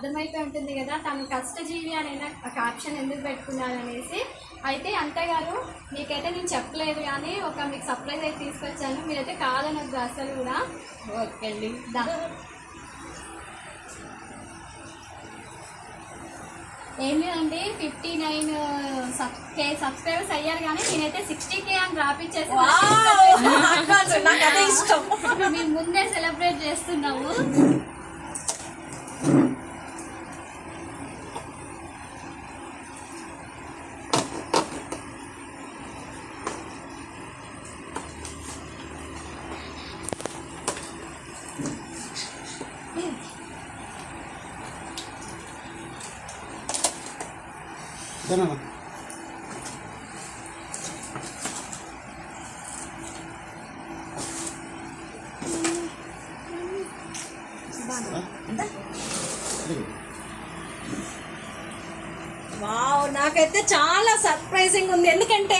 అర్థమైపోయి ఉంటుంది కదా తను కష్టజీవి అనే క్యాప్షన్ ఎందుకు పెట్టుకున్నాను అనేసి. అయితే అంతేగారు మీకైతే నేను చెప్పలేదు కానీ ఒక మీకు సర్ప్రైజ్ అయితే తీసుకొచ్చాను. మీరైతే కాదనొద్దు అసలు కూడా. ఓకే అండి. దా. ఏం లేదండి ఫిఫ్టీ నైన్ కే సబ్స్క్రైబర్స్ అయ్యారు కానీ నేనైతే సిక్స్టీ కే అని రాపిచ్చేసి మేము ముందే సెలబ్రేట్ చేస్తున్నాము. ఇదేనా వావ్ నాకైతే చాలా సర్ప్రైజింగ్ ఉంది. ఎందుకంటే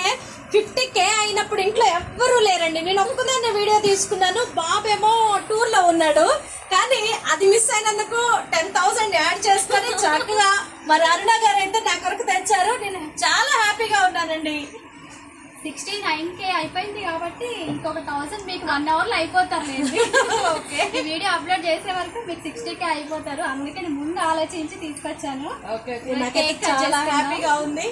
ఫిఫ్టీ కే అయినప్పుడు ఇంట్లో ఎవ్వరూ లేరండి. నేను ఒక్కదాన్ని వీడియో తీసుకున్నాను. బాబేమో టూర్లో ఉన్నాడు. కానీ అది మిస్ అయినందుకు టెన్ థౌసండ్ యాడ్ చేసుకొని చక్కగా మరి అరుణ గారు అయితే నా కొరకు తెచ్చారు. నేను చాలా హ్యాపీగా ఉన్నానండి. సిక్స్టీ నైన్ కే అయిపోయింది కాబట్టి ఇంకొక థౌసండ్ మీకు వన్ అవర్లో అయిపోతారు ఓకే. ఈ వీడియో అప్లోడ్ చేసే వరకు మీకు సిక్స్టీ కే అయిపోతారు. అందుకే నేను ముందు ఆలోచించి తీసుకొచ్చాను. చాలా. హ్యాపీగా ఉంది.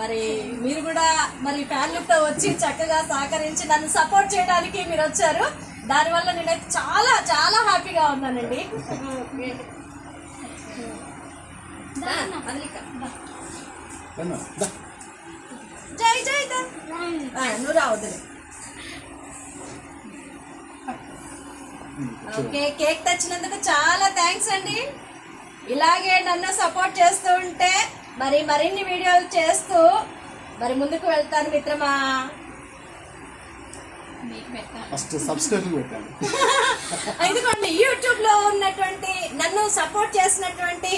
మరి మీరు కూడా మరి ఫ్యామిలీతో వచ్చి చక్కగా సహకరించి నన్ను సపోర్ట్ చేయడానికి మీరు వచ్చారు. దానివల్ల నేనైతే చాలా చాలా హ్యాపీగా ఉన్నానండి. జై జై నువ్వు రావద్దు ఓకే కేక్ తెచ్చినందుకు చాలా థ్యాంక్స్ అండి. ఇలాగే నన్ను సపోర్ట్ చేస్తూ ఉంటే మరి మరిన్ని వీడియోలు చేస్తూ మరి ముందుకు వెళ్తాను మిత్రమా. ఫస్ట్ సబ్స్క్రిప్షన్ పెట్టాను. ఎందుకండి యూట్యూబ్లో ఉన్నటువంటి నన్ను సపోర్ట్ చేసినటువంటి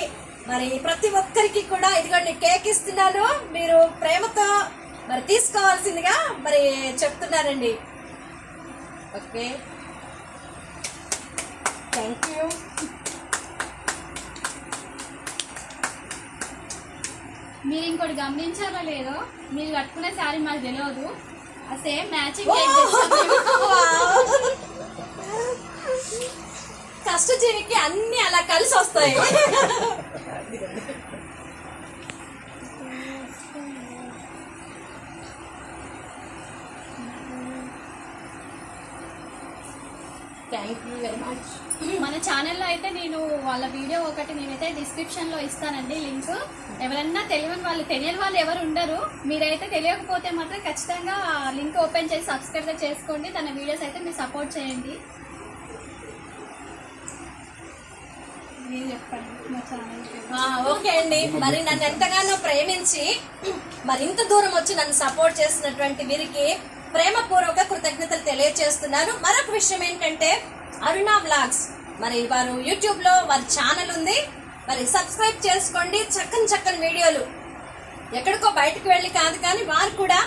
మరి ప్రతి ఒక్కరికి కూడా ఇదిగోండి కేక్ ఇస్తున్నాను. మీరు ప్రేమతో మరి తీసుకోవాల్సిందిగా మరి చెప్తున్నానండి. ఓకే. థ్యాంక్ యూ మీరు ఇంకోటి గమనించారో లేదో మీరు కట్టుకునే శారీ మాకు తెలియదు. సేమ్ మ్యాచింగ్ కష్టజీవికి అన్ని అలా కలిసి వస్తాయి థ్యాంక్ యూ వెరీ మచ్ మన ఛానల్లో అయితే నేను వాళ్ళ వీడియో ఒకటి నేనైతే డిస్క్రిప్షన్లో ఇస్తానండి లింక్ ఎవరన్నా తెలియని వాళ్ళు తెలియని వాళ్ళు ఎవరు ఉండరు. మీరైతే తెలియకపోతే మాత్రం ఖచ్చితంగా లింక్ ఓపెన్ చేసి సబ్స్క్రైబ్ చేసుకోండి. తన వీడియోస్ అయితే మీరు సపోర్ట్ చేయండి. ఓకే అండి. మరి నన్ను ఎంతగానో ప్రేమించి మరి ఇంత దూరం వచ్చి నన్ను సపోర్ట్ చేసినటువంటి వీరికి ప్రేమపూర్వక కృతజ్ఞతలు తెలియజేస్తున్నాను మరొక విషయం ఏంటంటే అరుణ వ్లాగ్స్. మరి వారు యూట్యూబ్లో వారి ఛానల్ ఉంది. మరి సబ్స్క్రైబ్ చేసుకోండి. చక్కని చక్కని వీడియోలు. ఎక్కడికో బయటకు వెళ్ళి కాదు కానీ వారు కూడా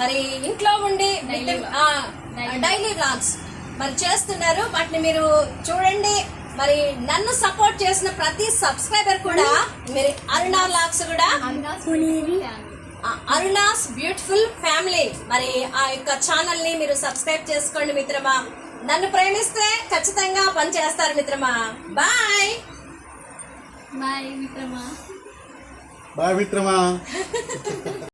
మరి ఇంట్లో ఉండి డైలీ వ్లాగ్స్ మరి చేస్తున్నారు. వాటిని మీరు చూడండి. మరి నన్ను సపోర్ట్ చేసిన ప్రతి సబ్స్క్రైబర్ కూడా మీరు అరుణ వ్లాగ్స్ కూడా అరుణాస్ బ్యూటిఫుల్ ఫ్యామిలీ. మరి ఆ యొక్క ఛానల్ని మీరు సబ్స్క్రైబ్ చేసుకోండి మిత్రమా. నన్ను ప్రేమిస్తే ఖచ్చితంగా పని చేస్తారు మిత్రమా. బాయ్ బాయ్ మిత్రమా. బాయ్ మిత్రమా.